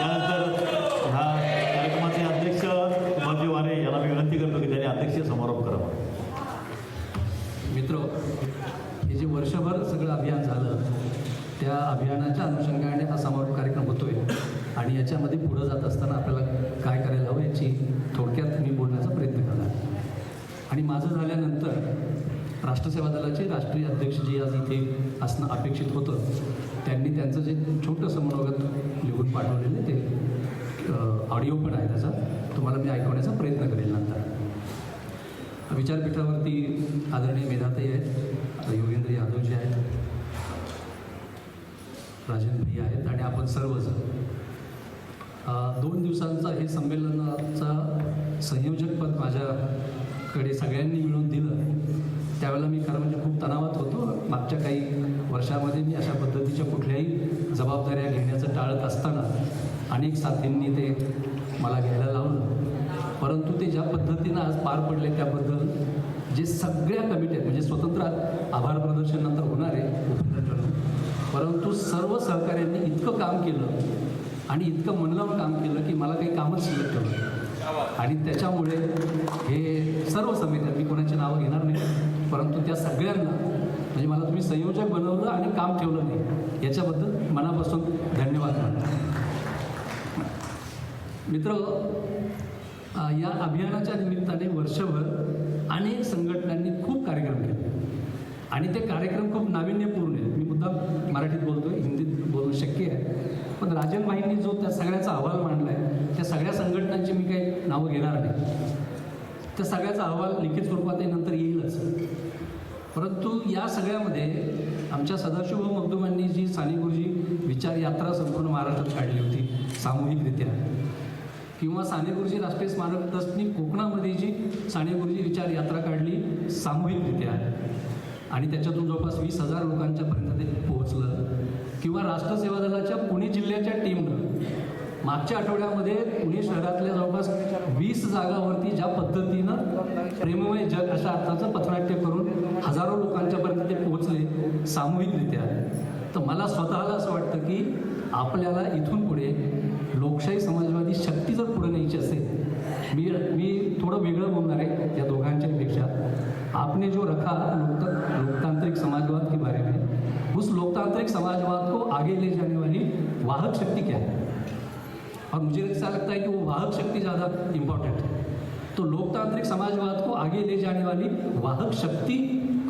त्यानंतर ह्या कार्यक्रमाचे अध्यक्ष उमाजी वारे यांना मी विनंती करतो की त्यांनी अध्यक्षीय समारोप करावा. मित्र हे जे वर्षभर सगळं अभियान झालं त्या अभियानाच्या अनुषंगाने हा समारोप कार्यक्रम होतोय. आणि याच्यामध्ये पुढं जात असताना आपल्याला काय करायला हवं याची थोडक्यात मी बोलण्याचा प्रयत्न करणार. आणि माझं झाल्यानंतर राष्ट्रसेवा दलाचे राष्ट्रीय अध्यक्ष जे आज इथे असणं अपेक्षित होतं त्यांनी त्यांचं जे छोटंसं मनोगत पाठवलेले ते ऑडिओ पण आहे त्याचा. तुम्हाला मी ऐकवण्याचा प्रयत्न करेल नंतर. विचारपीठावरती आदरणीय मेधाताई आहेत. योगेंद्र यादवजी आहेत. राजन भैया आहेत आणि आपण सर्वजण. दोन दिवसांचा हे संमेलनाचा संयोजकपद माझ्याकडे सगळ्यांनी मिळून दिलं. त्यावेळेला मी खरं म्हणजे खूप तणावात होतो. मागच्या काही वर्षामध्ये मी अशा पद्धतीच्या कुठल्याही जबाबदाऱ्या घेण्याचं टाळत असताना अनेक साथींनी ते मला घ्यायला लावलं. परंतु ते ज्या पद्धतीनं आज पार पडले त्याबद्दल जे सगळ्या कमिट्या आहेत, म्हणजे स्वतंत्र आभार प्रदर्शन नंतर होणार आहे परंतु सर्व सहकाऱ्यांनी इतकं काम केलं आणि इतकं मन लावून काम केलं की मला काही कामच शिल्लक ठेवलं. आणि त्याच्यामुळे हे सर्व समित्या मी कोणाची नावं घेणार नाही. परंतु त्या सगळ्यांना म्हणजे मला तुम्ही संयोजक बनवलं आणि काम ठेवलं नाही. याच्याबद्दल मनापासून धन्यवाद मित्र या अभियानाच्या निमित्ताने वर्षभर अनेक संघटनांनी खूप कार्यक्रम केले. आणि ते कार्यक्रम खूप नाविन्यपूर्ण आहेत. मी मुद्दा मराठीत बोलतोय हिंदीत बोलणं शक्य आहे. पण राजन भाईंनी जो त्या सगळ्याचा अहवाल मांडला आहे त्या सगळ्या संघटनांची मी काही नावं घेणार नाही. त्या सगळ्याचा अहवाल लिखित स्वरूपात नंतर येईलच. परंतु या सगळ्यामध्ये आमच्या सदाशिव मगदुमांनी जी साने गुरुजी विचार यात्रा संपूर्ण महाराष्ट्रात काढली होती सामूहिकरित्या. किंवा साने गुरुजी राष्ट्रीय स्मारक ट्रस्टनी कोकणामध्ये जी साने गुरुजी विचार यात्रा काढली सामूहिकरित्या. आणि त्याच्यातून जवळपास वीस हजार लोकांच्यापर्यंत ते पोहोचलं. किंवा राष्ट्रसेवा दलाच्या पुणे जिल्ह्याच्या टीमनं मागच्या आठवड्यामध्ये पुणे शहरातल्या जवळपास वीस जागावरती ज्या पद्धतीनं प्रेममय जग अशा अर्थाचं पथनाट्य करून हजारो लोकांच्यापर्यंत ते पोहोचले सामूहिकरित्या. तर मला स्वतःला असं वाटतं की आपल्याला इथून पुढे लोकशाही समाजवादी शक्ती जर पुढे न्यायची असेल मी मी थोडं वेगळं बोलणार आहे या दोघांच्यापेक्षा. आपने जो रखा लोकत लोकतांत्रिक समाजवाद के बारे में उस लोकतांत्रिक समाजवाद को आगे ले जाने वाली वाहक शक्ति क्या है? और मुझे ऐसा लगता है कि वो वाहक शक्ति ज़्यादा इम्पोर्टेंट है। तो लोकतांत्रिक समाजवाद को आगे ले जाने वाली वाहक शक्ति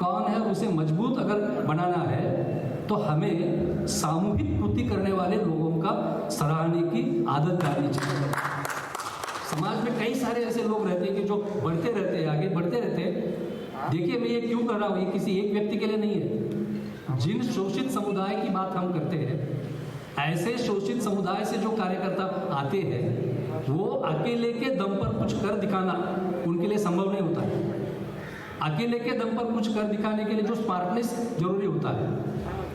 कौन है, उसे मज़बूत अगर बनाना है तो हमें सामूहिक कृति करने वाले लोगों का सराहने की आदत डालनी चाहिए। समाज में कई सारे ऐसे लोग रहते हैं कि जो बढ़ते रहते हैं, आगे बढ़ते रहते हैं। देखिए, मैं ये क्यों कर रहा हूँ, ये किसी एक व्यक्ति के लिए नहीं है। जिन शोषित समुदाय की बात हम करते हैं ऐसे शोषित समुदाय से जो कार्यकर्ता आते हैं, वो अकेले के दम पर कुछ कर दिखाना उनके लिए संभव नहीं होता है। अकेले के दम पर कुछ कर दिखाने के लिए जो स्मार्टनेस ज़रूरी होता है,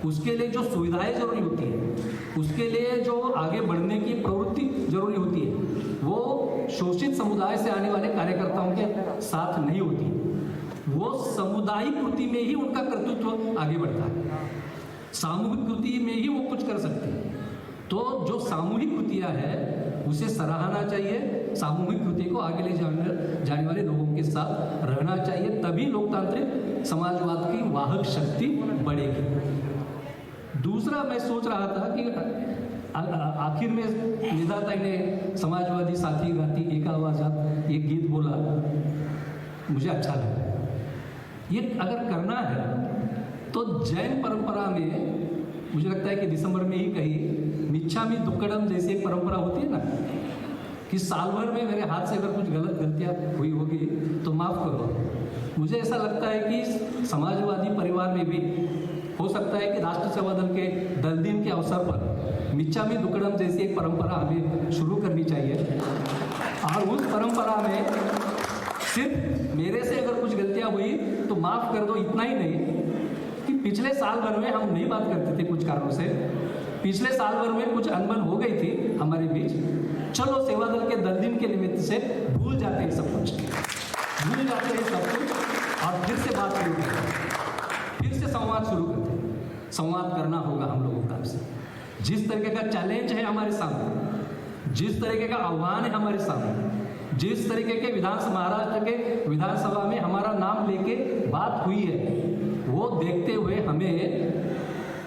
उसके लिए जो सुविधाएँ ज़रूरी होती है, उसके लिए जो आगे बढ़ने की प्रवृत्ति ज़रूरी होती है, वो शोषित समुदाय से आने वाले कार्यकर्ताओं के साथ नहीं होती। वो सामुदायिक कृति में ही उनका कर्तृत्व आगे बढ़ता है। सामूहिक कृति में ही वो कुछ कर सकते हैं। तो जो सामूहिक कृतियाँ है, उसे सराहना चाहिए, सामूहिक कृति को आगे ले जाने जाने वाले लोगों के साथ रहना चाहिए, तभी लोकतांत्रिक समाजवाद की वाहक शक्ति बढ़ेगी। दूसरा मैं सोच रहा था कि आखिर में निधाताई ने समाजवादी साथी गाती एक आवाजात एक गीत बोला। मुझे अच्छा लगा। ये अगर करना है तो जैन परंपरा में मुझे लगता है कि दिसंबर में ही कही मिच्छामी दुक्कड़म जैसी एक परंपरा होती है ना, कि साल भर में मेरे हाथ से अगर कुछ गलत गलतियाँ हुई होगी तो माफ़ करो। मुझे ऐसा लगता है कि समाजवादी परिवार में भी हो सकता है कि राष्ट्र सेवा दल के दल दिन के अवसर पर मिच्छा में दुकड़म जैसी एक परंपरा हमें शुरू करनी चाहिए। और उस परंपरा में सिर्फ़ मेरे से अगर कुछ गलतियाँ हुई तो माफ़ कर दो, इतना ही नहीं, कि पिछले साल भर में हम नहीं बात करते थे कुछ कारणों से। पिछले साल भर में कुछ अनबन हो गई थी हमारे बीच। चलो, सेवा दल के दल दिन के निमित्त से भूल जाते हैं सब कुछ। भूल जाते हैं सब कुछ और फिर से बात शुरू करते हैं। फिर से संवाद शुरू करते हैं। संवाद करना होगा हम लोगों का हमसे जिस तरीके का चैलेंज है हमारे सामने, जिस तरीके का आह्वान है हमारे सामने, जिस तरीके के विधानसभा, महाराष्ट्र के विधानसभा में हमारा नाम लेके बात हुई है, वो देखते हुए हमें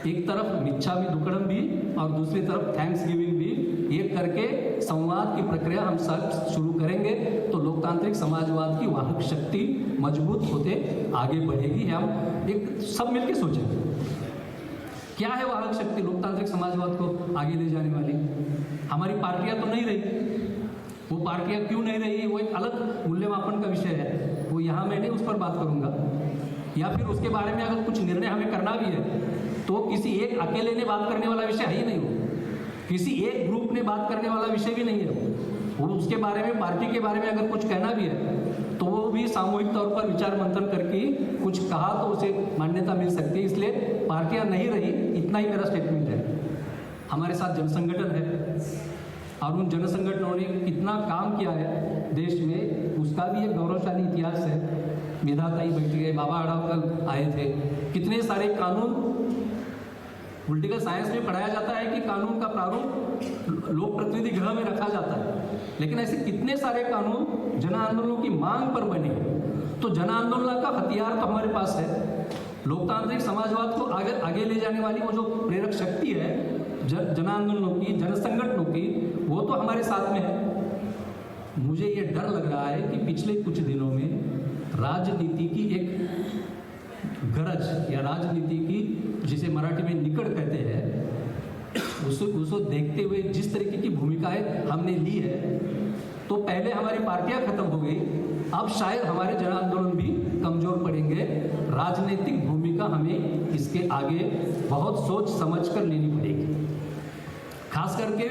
एक तरफ़ मिच्छा भी दुकड़म भी और दूसरी तरफ़ थैंक्स गिविंग भी। ये करके संवाद की प्रक्रिया हम सब शुरू करेंगे तो लोकतांत्रिक समाजवाद की वाहक शक्ति मज़बूत होते आगे बढ़ेगी हम। एक सब मिलके सोचेंगे क्या है वाहक शक्ति लोकतांत्रिक समाजवाद को आगे ले जाने वाली? हमारी पार्टियाँ तो नहीं रही। वो पार्टियाँ क्यों नहीं रही? वो एक अलग मूल्यमापन का विषय है। वो यहाँ मैं नहीं उस पर बात करूँगा। या फिर उसके बारे में अगर कुछ निर्णय हमें करना भी है तो किसी एक अकेले ने बात करने वाला विषय है ही नहीं हो किसी एक ग्रुप ने बात करने वाला विषय भी नहीं है वो। उसके बारे में, पार्टी के बारे में अगर कुछ कहना भी है तो वो भी सामूहिक तौर पर विचार मंथन करके कुछ कहा तो उसे मान्यता मिल सकती है। इसलिए पार्टियाँ नहीं रही, इतना ही मेरा स्टेटमेंट है। हमारे साथ जनसंगठन है और उन जनसंगठनों ने कितना काम किया है देश में, उसका भी एक गौरवशाली इतिहास है। मेधाताई बैठ गए, बाबा अड़ावकर आए थे। कितने सारे कानून पॉलिटिकल साइंस में पढ़ाया जाता है कि कानून का प्रारूप लोक प्रतिनिधि गृह में रखा जाता है। लेकिन ऐसे कितने सारे कानून जन आंदोलनों की मांग पर बने तो जन आंदोलन का हथियार तो हमारे पास है। लोकतांत्रिक समाजवाद को आगे आगे ले जाने वाली वो जो प्रेरक शक्ति है जन आंदोलनों की, जन संगठनों की, वो तो हमारे साथ में है। मुझे ये डर लग रहा है कि पिछले कुछ दिनों में राजनीति की एक गरज या राजनीति की जिसे मराठी में निकट कहते हैं उसको उसको देखते हुए जिस तरीके की भूमिकाएँ हमने ली है तो पहले हमारी पार्टियाँ खत्म हो गई, अब शायद हमारे जन आंदोलन भी कमज़ोर पड़ेंगे। राजनीतिक भूमिका हमें इसके आगे बहुत सोच समझ कर लेनी पड़ेगी। खास करके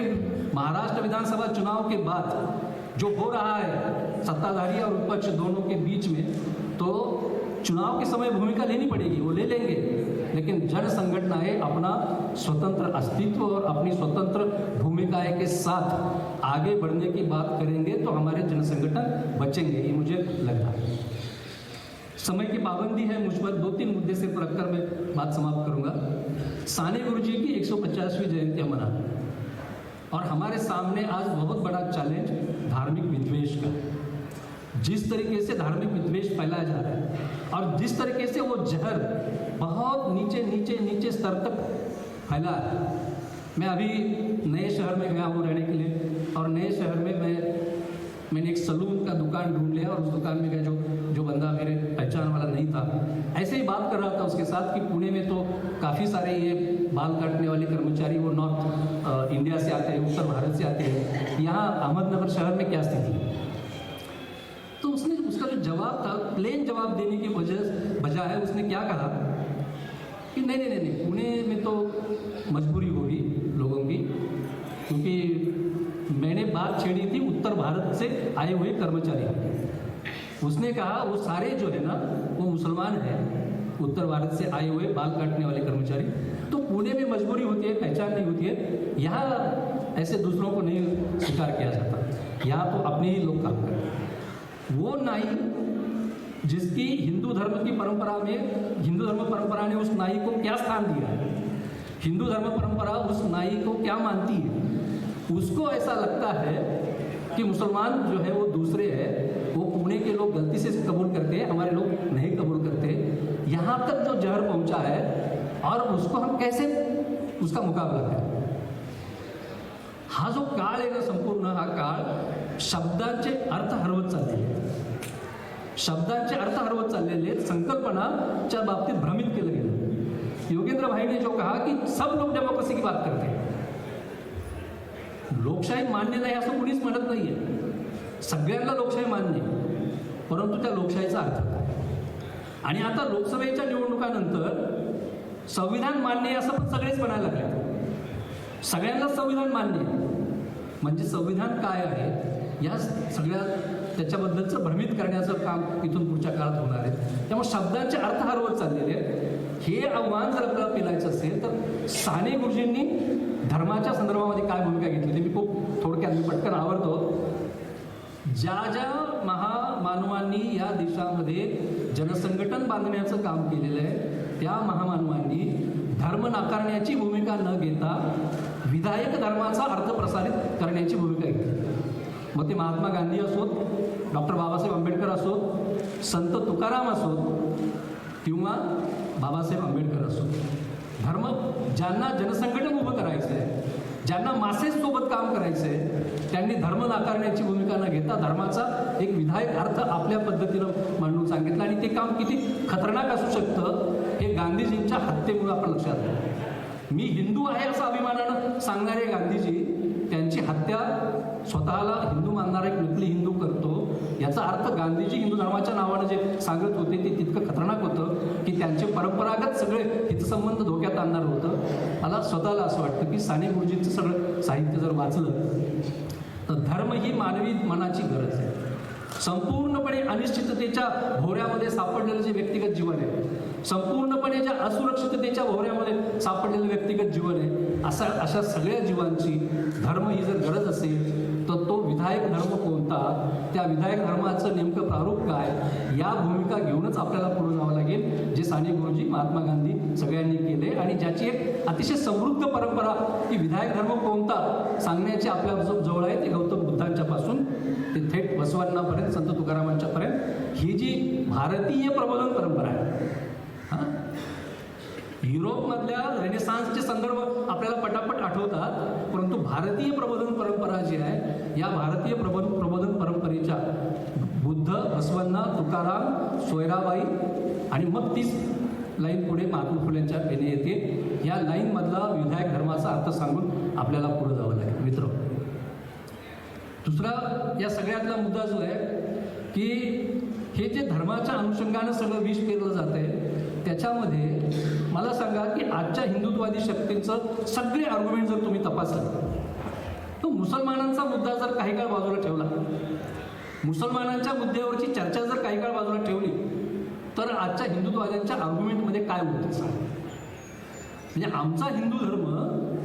महाराष्ट्र विधानसभा चुनाव के बाद जो हो रहा है, सत्ताधारी और विपक्ष दोनों के बीच में चुनाव के समय भूमिका लेनी पड़ेगी, वो ले लेंगे। लेकिन जन संगठनाएँ अपना स्वतंत्र अस्तित्व और अपनी स्वतंत्र भूमिकाएँ के साथ आगे बढ़ने की बात करेंगे तो हमारे जन संगठन बचेंगे, ये मुझे लग रहा है। समय की पाबंदी है, मुझ पर दो तीन मुद्दे सिर्फ़ रखकर मैं बात समाप्त करूँगा। साने गुरु जी की 150वीं जयंती मना और हमारे सामने आज बहुत बड़ा चैलेंज धार्मिक विद्वेश का। जिस तरीके से धार्मिक विद्वेष फैलाया जा रहा है और जिस तरीके से वो जहर बहुत नीचे नीचे नीचे स्तर तक फैला है। मैं अभी नए शहर में गया हूँ रहने के लिए और नए शहर में मैं, मैंने एक सलून का दुकान ढूंढ लिया और उस दुकान में गया जो जो बंदा मेरे पहचान वाला नहीं था। ऐसे ही बात कर रहा था उसके साथ कि पुणे में तो काफ़ी सारे ये बाल काटने वाले कर्मचारी वो नॉर्थ इंडिया से आते हैं, उत्तर भारत से आते हैं। यहाँ अहमदनगर शहर में क्या स्थिति है? तो उसने उसका जो जवाब था प्लेन जवाब देने की वजह बजाय उसने क्या कहा? कि नहीं नहीं नहीं, पुणे में तो मजबूरी होगी लोगों की, क्योंकि मैंने बात छेड़ी थी उत्तर भारत से आए हुए कर्मचारी। उसने कहा, वो सारे जो है ना, वो मुसलमान हैं, उत्तर भारत से आए हुए बाल काटने वाले कर्मचारी। तो पुणे में मजबूरी होती है, पहचान नहीं होती है। यहाँ ऐसे दूसरों को नहीं स्वीकार किया जाता। यहाँ तो अपने ही लोग काम करते हैं। वो नाई जिसकी हिंदू धर्म की परंपरा में, हिंदू धर्म परंपरा ने उस नाई को क्या स्थान दिया है? हिंदू धर्म परंपरा उस नाई को क्या मानती है? उसको ऐसा लगता है कि मुसलमान जो है वो दूसरे है। वो पुणे के लोग गलती से कबूल करते हैं, हमारे लोग नहीं कबूल करते। यहाँ तक जो जहर पहुँचा है, और उसको हम कैसे उसका मुकाबला करें? हा, जो काळ आहे ना, संपूर्ण हा काळ शब्दांचे अर्थ हरवत चाललेले शब्दाचे शब्दांचे अर्थ हरवत चाललेले संकल्पनाच्या बाबतीत भ्रमित केलं गेलं. योगेंद्र भाई ने जो कहा कि सब लोग डेमोक्रेसी की बात करते. हैं लोकशाही मान्य नाही असं कुणीच म्हणत नाहीये. सगळ्यांना लोकशाही मान्य परंतु त्या लोकशाहीचा अर्थ काय? आणि आता लोकसभेच्या निवडणुकानंतर संविधान मान्य आहे असं पण सगळेच म्हणायला लागले सगळ्यांना संविधान मान्य म्हणजे संविधान काय आहे? या सगळ्या त्याच्याबद्दलचं भ्रमित करण्याचं काम इथून पुढच्या काळात होणार आहे. त्यामुळे शब्दांचे अर्थ हरवत चाललेले आहेत. हे आव्हान जर आपल्याला पिलायचं असेल तर साने गुरुजींनी धर्माच्या संदर्भामध्ये काय भूमिका घेतली ते मी खूप थोडक्यात मी पटकन आवडतो ज्या ज्या महामानवांनी या देशामध्ये जनसंघटन बांधण्याचं काम केलेलं आहे त्या महामानवांनी धर्म नाकारण्याची भूमिका न घेता विधायक धर्माचा अर्थ प्रसारित करण्याची भूमिका घेतली. मग ते महात्मा गांधी असोत डॉक्टर बाबासाहेब आंबेडकर असोत संत तुकाराम असोत किंवा बाबासाहेब आंबेडकर असोत. धर्म ज्यांना जनसंघटन उभं करायचं आहे ज्यांना मासेससोबत काम करायचं आहे त्यांनी धर्म नाकारण्याची भूमिका न घेता धर्माचा एक विधायक अर्थ आपल्या पद्धतीनं मांडून सांगितलं. आणि ते काम किती खतरनाक असू शकतं हे गांधीजींच्या हत्येमुळे आपण लक्षात आलं मी हिंदू आहे असं अभिमानानं सांगणारे गांधीजी त्यांची हत्या स्वतःला हिंदू मानणारा एक नकली हिंदू करतो. याचा अर्थ गांधीजी हिंदू धर्माच्या नावानं जे सांगत होते ते तितकं खतरनाक होतं की त्यांचे परंपरागत सगळे हितसंबंध धोक्यात आणणार होतं. मला स्वतःला असं वाटतं की साने गुरुजींचं सगळं साहित्य जर वाचलं तर धर्म ही मानवी मनाची गरज आहे. संपूर्णपणे अनिश्चिततेच्या भोवऱ्यामध्ये सापडलेलं जे व्यक्तिगत जीवन आहे संपूर्णपणे ज्या असुरक्षिततेच्या भोवऱ्यामध्ये सापडलेलं व्यक्तिगत जीवन आहे असा अशा सगळ्या जीवांची धर्म ही जर गरज असेल तर तो विधायक धर्म कोणता? त्या विधायक धर्माचं नेमकं प्रारूप काय? या भूमिका घेऊनच आपल्याला पुढे जावं लागेल जे साने गुरुजी महात्मा गांधी सगळ्यांनी केले आणि ज्याची एक अतिशय समृद्ध परंपरा की विधायक धर्म कोणता सांगण्याची आपल्या जवळ आहे ते गौतम बुद्धांच्या पासून ते थेट बसवांनापर्यंत संत तुकारामांच्यापर्यंत. ही जी भारतीय प्रबोधन परंपरा आहे हां? युरोपमधल्या रेनेसान्सचे संदर्भ आपल्याला पटापट आठवतात परंतु भारतीय प्रबोधन परंपरा जी आहे. या भारतीय प्रबोध प्रबोधन परंपरेच्या बुद्ध बसवण्णा तुकाराम सोयराबाई आणि मग तीच लाईन पुढे महात्मा फुलेंच्या पेने येते. या लाईनमधला विधायक धर्माचा अर्थ सांगून आपल्याला पुढे जावं लागेल. मित्र दुसरा या सगळ्यातला मुद्दा जो आहे की हे जे धर्माच्या अनुषंगानं सगळं विष पेरलं जात आहे त्याच्यामध्ये मला सांगा की आजच्या हिंदुत्ववादी शक्तींचं सगळे आर्ग्युमेंट जर तुम्ही तपासलं तो मुसलमानांचा मुद्दा जर काही काळ बाजूला ठेवला मुसलमानांच्या मुद्द्यावरची चर्चा जर काही काळ बाजूला ठेवली तर आजच्या हिंदुत्ववाद्यांच्या आर्ग्युमेंटमध्ये काय होतं सांग म्हणजे आमचा हिंदू धर्म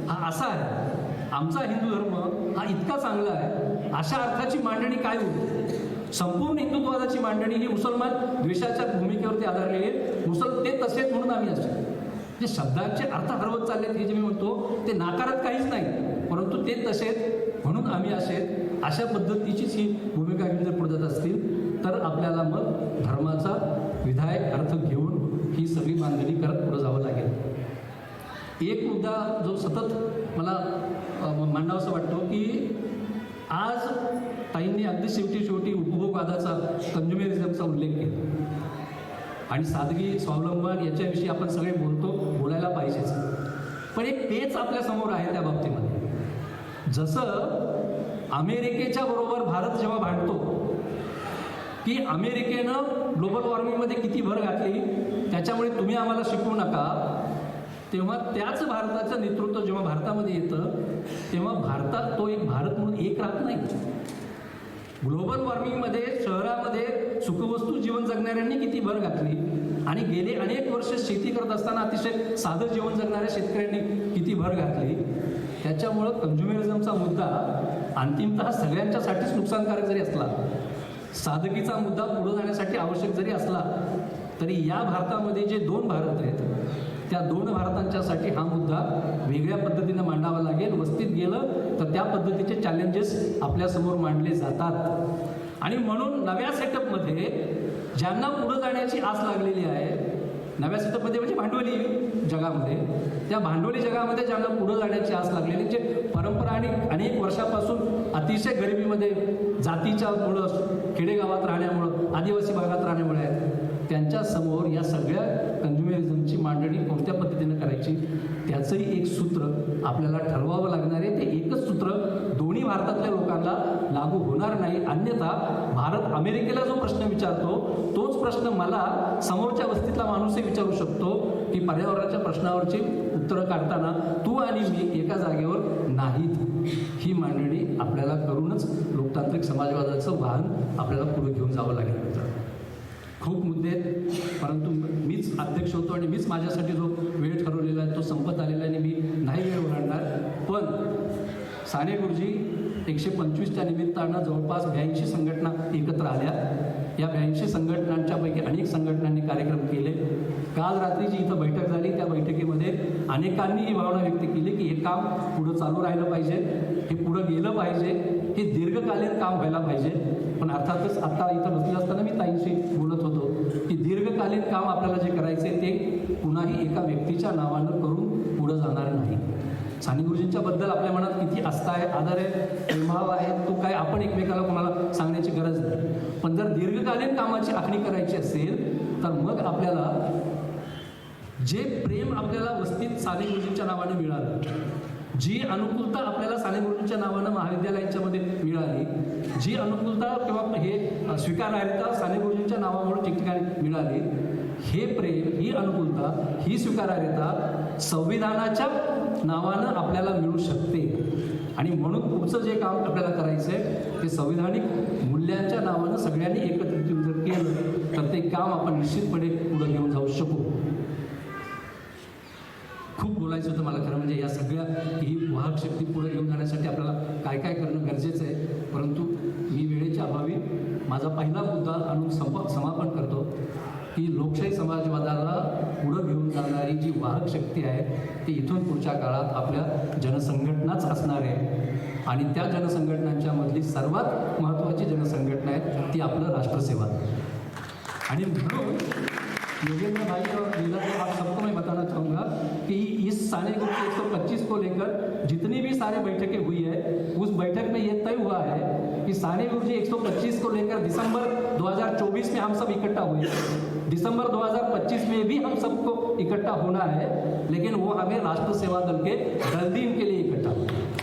हा असा आहे. आमचा हिंदू धर्म हा इतका चांगला आहे. अशा अर्थाची मांडणी काय होती संपूर्ण हिंदुत्वादाची मांडणी ही मुसलमान द्वेषाच्या भूमिकेवरती आधारलेली आहे. मुसल ते तसेच म्हणून आम्ही असतो. जे शब्दांचे अर्थ हरवत चालले हे जे मी म्हणतो ते नाकारत काहीच नाही. परंतु ते तसेच म्हणून आम्ही असेत अशा पद्धतीचीच ही भूमिका घेऊन जर पुढे जात असतील तर आपल्याला मग धर्माचा विधायक अर्थ घेऊन ही सगळी बांधणी करत पुढे जावं लागेल. एक मुद्दा जो सतत मला मांडावासा वाटतो की आज ताईंनी अगदी शेवटी शेवटी उपभोगवादाचा कंज्युमेरिझमचा उल्लेख केला. आणि सादगी स्वावलंबन याच्याविषयी आपण सगळे बोलतो बोलायला पाहिजेच. पण एक पेच आपल्यासमोर आहे त्या बाबतीमध्ये. जसं अमेरिकेच्या बरोबर भारत जेव्हा भांडतो की अमेरिकेनं ग्लोबल वॉर्मिंगमध्ये किती भर घातली त्याच्यामुळे तुम्ही आम्हाला शिकवू नका तेव्हा त्याच भारताचं नेतृत्व जेव्हा भारतामध्ये येतं तेव्हा भारतात तो एक भारत म्हणून एक राहत नाही. ग्लोबल वॉर्मिंगमध्ये शहरामध्ये सुखवस्तू जीवन जगणाऱ्यांनी किती भर घातली आणि गेले अनेक वर्ष शेती करत असताना अतिशय साधं जीवन जगणाऱ्या शेतकऱ्यांनी किती भर घातली. त्याच्यामुळं कंझ्युमेरिझमचा मुद्दा अंतिमतः सगळ्यांच्यासाठीच नुकसानकारक जरी असला साधकीचा मुद्दा पुढे जाण्यासाठी आवश्यक जरी असला तरी या भारतामध्ये जे दोन भारत आहेत त्या दोन भारतांच्यासाठी हा मुद्दा वेगळ्या पद्धतीनं मांडावा लागेल वस्तीत गेलं तर त्या पद्धतीचे चॅलेंजेस आपल्यासमोर मांडले जातात. आणि म्हणून नव्या सेटअपमध्ये ज्यांना पुढं जाण्याची आस लागलेली आहे नव्या सेटअपमध्ये म्हणजे भांडवली जगामध्ये. त्या भांडवली जगामध्ये ज्यांना पुढं जाण्याची आस लागलेली जे परंपरा आणि अनेक वर्षापासून अतिशय गरिबीमध्ये जातीच्या मुळं खेडेगावात राहण्यामुळं आदिवासी भागात राहण्यामुळे आहेत त्यांच्यासमोर या सगळ्या कंझ्युमेरिझमची मांडणी कोणत्या पद्धतीनं करायची त्याचंही एक सूत्र आपल्याला ठरवावं लागणार आहे. ते एकच सूत्र भारतातल्या लोकांना लागू होणार नाही. अन्यथा भारत अमेरिकेला जो प्रश्न विचारतो तोच प्रश्न मला समोरच्या वस्तीतला माणूसही विचारू शकतो की पर्यावरणाच्या प्रश्नावरची उत्तरं काढताना तू आणि मी एका जागेवर नाहीत. ही मांडणी आपल्याला करूनच लोकतांत्रिक समाजवादाचं वाहन आपल्याला पुढे घेऊन जावं लागेल मित्रांनो. खूप मुद्दे आहेत परंतु मीच अध्यक्ष होतो आणि मीच माझ्यासाठी जो वेळ ठरवलेला आहे तो संपत आलेला आहे आणि मी नाही वेळ ओलांडणार पण साने गुरुजी एकशे पंचवीसच्या निमित्तानं जवळपास ब्याऐंशी संघटना एकत्र आल्या. या ब्याऐंशी संघटनांच्यापैकी अनेक संघटनांनी कार्यक्रम केले. काल रात्री जी इथं बैठक झाली त्या बैठकीमध्ये अनेकांनी ही भावना व्यक्त केली की हे काम पुढं चालू राहिलं पाहिजे हे पुढं गेलं पाहिजे हे दीर्घकालीन काम व्हायला पाहिजे. पण अर्थातच आता इथं बसले असताना मी ताईंशी बोलत होतो की दीर्घकालीन काम आपल्याला जे करायचे ते कुणाही एका व्यक्तीच्या नावानं करून पुढं जाणार नाही. साने गुरुजींच्या बद्दल आपल्या मनात किती आस्था आहे आदर आहे प्रेमभाव आहे तो काय आपण एकमेकाला कोणाला सांगण्याची गरज नाही. पण जर दीर्घकालीन कामाची आखणी करायची असेल तर मग आपल्याला जे प्रेम आपल्याला वस्तीत साने गुरुजींच्या नावाने मिळालं जी अनुकूलता आपल्याला साने गुरुजींच्या नावानं महाविद्यालयांच्यामध्ये मिळाली जी अनुकूलता किंवा हे स्वीकारार्हता साने गुरुजींच्या नावामुळे ठिकठिकाणी मिळाली हे प्रेम ही अनुकूलता ही स्वीकारार्हता संविधानाच्या नावानं आपल्याला मिळू शकते. आणि म्हणून पुढचं जे काम आपल्याला करायचं आहे ते संविधानिक मूल्यांच्या नावानं सगळ्यांनी एकत्रित येऊन जर केलं तर ते काम आपण निश्चितपणे पुढे घेऊन जाऊ शकू. खूप बोलायचं होतं मला खरं म्हणजे या सगळ्या ही वाहक शक्ती पुढे घेऊन जाण्यासाठी आपल्याला काय काय करणं गरजेचं आहे. परंतु मी वेळेच्या अभावी माझा पहिला मुद्दा आणून संप समापन करतो की लोकशाही समाजवादाला पुढं घेऊन जाणारी जी वाहक शक्ती आहे ती इथून पुढच्या काळात आपल्या जनसंघटनाच असणार आहे. आणि त्या जनसंघटनांच्या मधली सर्वात महत्त्वाची जनसंघटना आहे ती आपलं राष्ट्रसेवा. आणि म्हणून योगेंद्र भाई और लीला आप सबको मैं बताना चाहूँगा कि इस साने ग्रुप के 125 को लेकर जितनी भी सारे बैठकें हुई है, उस बैठक में ये तय हुआ है कि साने गुरु जी 125 को लेकर दिसंबर 2024 में हम सब इकट्ठा हुए दिसंबर 2025 में भी हम सबको इकट्ठा होना है, लेकिन वो हमें राष्ट्र सेवा दल के दल दिन के लिए इकट्ठा होना है।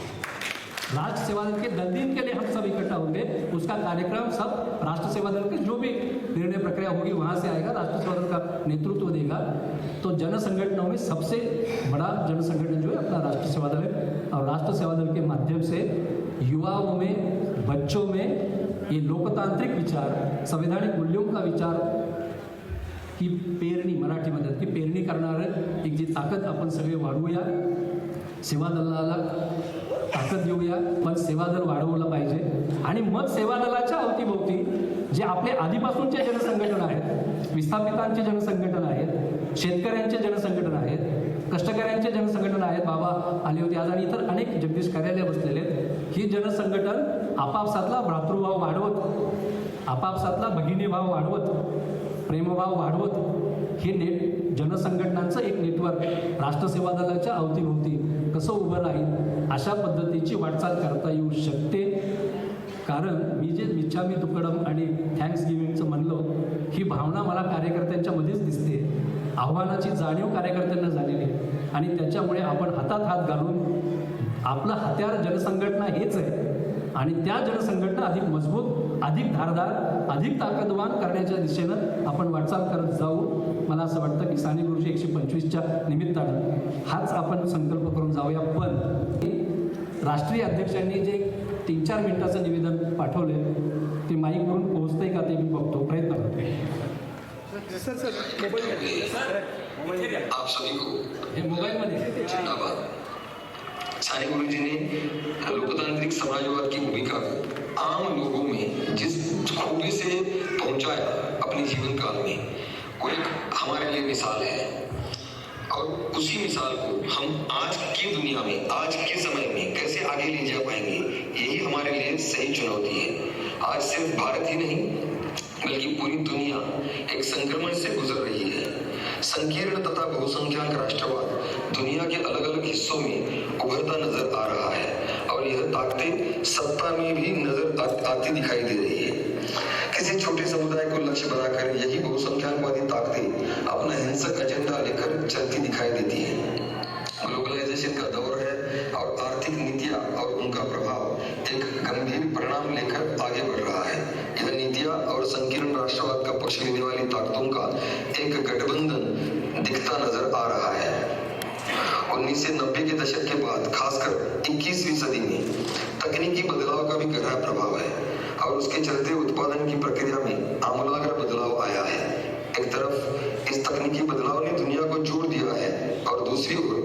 राष्ट्र सेवा दल के दल दिन के लिए हम सब इकट्ठा होंगे। उसका कार्यक्रम सब राष्ट्र सेवा दल के जो भी निर्णय प्रक्रिया होगी वहाँ से आएगा, राष्ट्र सेवा दल का नेतृत्व देगा। तो जन संगठनों में सबसे बड़ा जन संगठन जो है अपना राष्ट्र सेवा दल है। और राष्ट्र सेवा दल के माध्यम से युवाओं में, बच्चों में ये लोकतांत्रिक विचार, संवैधानिक मूल्यों का विचार की पेरणी, मराठी मराठीमध्ये की पेरणी करणारं एक जी ताकद आपण सगळे वाढवूया सेवा दलाला ताकद देऊया. पण सेवादल वाढवलं पाहिजे. आणि मग सेवा दलाच्या अवतीभोवती जे आपले आधीपासूनचे जनसंघटन आहेत विस्थापितांचे जनसंघटन आहेत शेतकऱ्यांचे जनसंघटन आहेत कष्टकऱ्यांचे जनसंघटन आहेत बाबा आले होते आज. आणि इतर अनेक जगदीश कार्यालय बसलेले आहेत. ही जनसंघटन आपापसातला भ्रातृभाव वाढवत आपापसातला भगिनीभाव वाढवत प्रेमभाव वाढवत हे नेट जनसंघटनांचं एक नेटवर्क राष्ट्रसेवा दलाच्या अवतीभोवती कसं उभं राहील अशा पद्धतीची वाटचाल करता येऊ शकते. कारण मी जे मिच्छामी तुकडम आणि थँक्स गिविंगचं म्हणलो ही भावना मला कार्यकर्त्यांच्या मध्येच दिसते. आव्हानाची जाणीव कार्यकर्त्यांना झालेली आहे. आणि त्याच्यामुळे आपण हातात हात घालून आपलं हत्यार जनसंघटना हेच आहे. आणि त्या जनसंघटना अधिक मजबूत अधिक धारदार अधिक ताकदवान करण्याच्या दिशेनं आपण वाटचाल करत जाऊ. मला असं वाटतं की साने गुरुजी एकशे पंचवीसच्या निमित्तानं हाच आपण संकल्प करून जाऊया. पण राष्ट्रीय अध्यक्षांनी जे तीन चार मिनिटाचं निवेदन पाठवले ते माईकवरून पोहोचतंय का ते मी बघतो. प्रयत्न करतो. हे मोबाईलमध्ये. जिंदाबाद गुरु जी ने लोकतांत्रिक समाजवाद की भूमिका को आम लोगों में जिस खूबी से पहुँचाया अपने जीवन काल में, वो एक हमारे लिए मिसाल है। और उसी मिसाल को हम आज की दुनिया में, आज के समय में कैसे आगे ले जा पाएँगे, यही हमारे लिए सही चुनौती है। आज सिर्फ़ भारत ही नहीं, बल्कि पूरी दुनिया एक संक्रमण से गुजर रही है। संकीर्ण तथा बहुसंख्यक राष्ट्रवाद दुनिया के अलग अलग हिस्सों में उभरता नज़र आ रहा है और यह ताकतें सत्ता में भी नज़र आती दिखाई दे रही है। किसी छोटे समुदाय को लक्ष्य बनाकर यही बहुसंख्यकवादी ताकतें अपना हिंसक एजेंडा लेकर चलती दिखाई देती है। ग्लोबलाइजेशन का दौर है और आर्थिक नीतियाँ और उनका प्रभाव एक गंभीर परिणाम लेकर आगे बढ़ रहा है। यह नीतियाँ और संकीर्ण राष्ट्रवाद का पक्ष लेने वाली ताकतों का एक गठबंधन दिखता नज़र आ रहा है। 1990 के दशक के बाद, खासकर 21वीं सदी में, तकनीकी बदलाव का भी गहरा प्रभाव है और उसके चलते उत्पादन की प्रक्रिया में आमूलाग्र बदलाव आया है। एक तरफ़, इस तकनीकी बदलाव ने दुनिया को जोड़ दिया है और दूसरी ओर,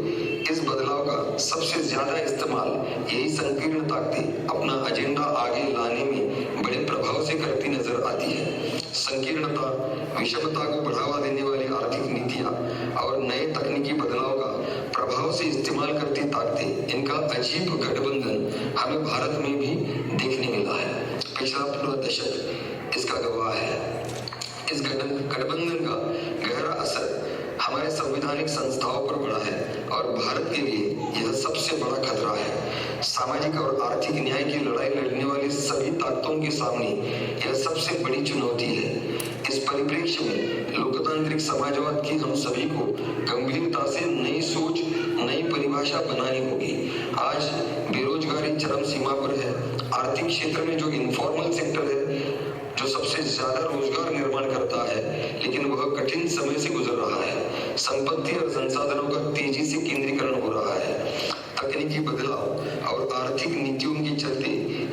इस बदलाव का सबसे ज़्यादा इस्तेमाल यही संकीर्ण ताकतें अपना एजेंडा आगे लाने में बड़े प्रभाव से करती नज़र आती है। संकीर्णता, विषमता को बढ़ावा देने वाली आर्थिक नीतियाँ और नए तकनीकी बदलाव प्रभाव से इस्तेमाल करती ताकतें, इनका अजीब गठबंधन हमें भारत में भी देखने मिला है। पिछला पूरा दशक इसका गवाह है। इस गठबंधन का गहरा असर हमारे संवैधानिक संस्थाओं पर पड़ा है और भारत के लिए यह सबसे बड़ा खतरा है। सामाजिक और आर्थिक न्याय की लड़ाई लड़ने वाली सभी ताकतों के सामने यह सबसे बड़ी चुनौती है। इस परिप्रेक्ष्य में लोकतांत्रिक समाजवाद की हम सभी को गंभीरता से नई सोच, नई परिभाषा बनानी होगी। आज बेरोजगारी चरम सीमा पर है। आर्थिक क्षेत्र में जो इनफॉर्मल सेक्टर है, जो सबसे ज़्यादा रोज़गार निर्माण करता है, लेकिन वह कठिन समय से गुजर रहा है। संपत्ति और संसाधनों का तेज़ी से केंद्रीकरण हो रहा है। तकनीकी बदलाव और आर्थिक नीतियों के चलते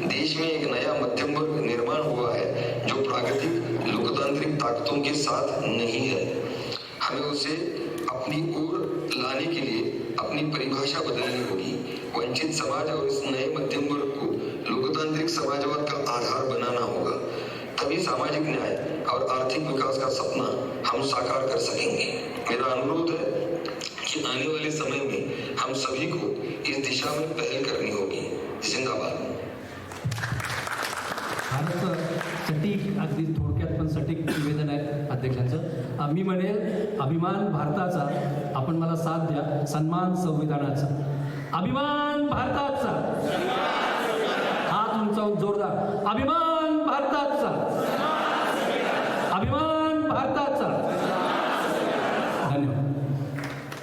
देश में एक नया मध्यम वर्ग निर्माण हुआ है, जो प्राकृतिक लोकतांत्रिक ताकतों के साथ नहीं है। हमें उसे अपनी ओर लाने के लिए अपनी परिभाषा बदलनी होगी। वंचित समाज और इस नए मध्यम वर्ग को लोकतांत्रिक समाजवाद का आधार बनाना होगा। तभी सामाजिक न्याय और आर्थिक विकास का सपना हम साकार कर सकेंगे। मेरा अनुरोध है कि आने वाले समय में हम सभी को इस दिशा में पहल करनी होगी। जिंदाबाद। सटीक अगदी थोडक्यात पण सटीक निवेदन आहे अध्यक्षांचं. मी म्हणेल अभिमान भारताचा आपण मला साथ द्या सन्मान संविधानाचा. अभिमान भारताचा. हा तुमचा जोरदार. अभिमान भारताचा.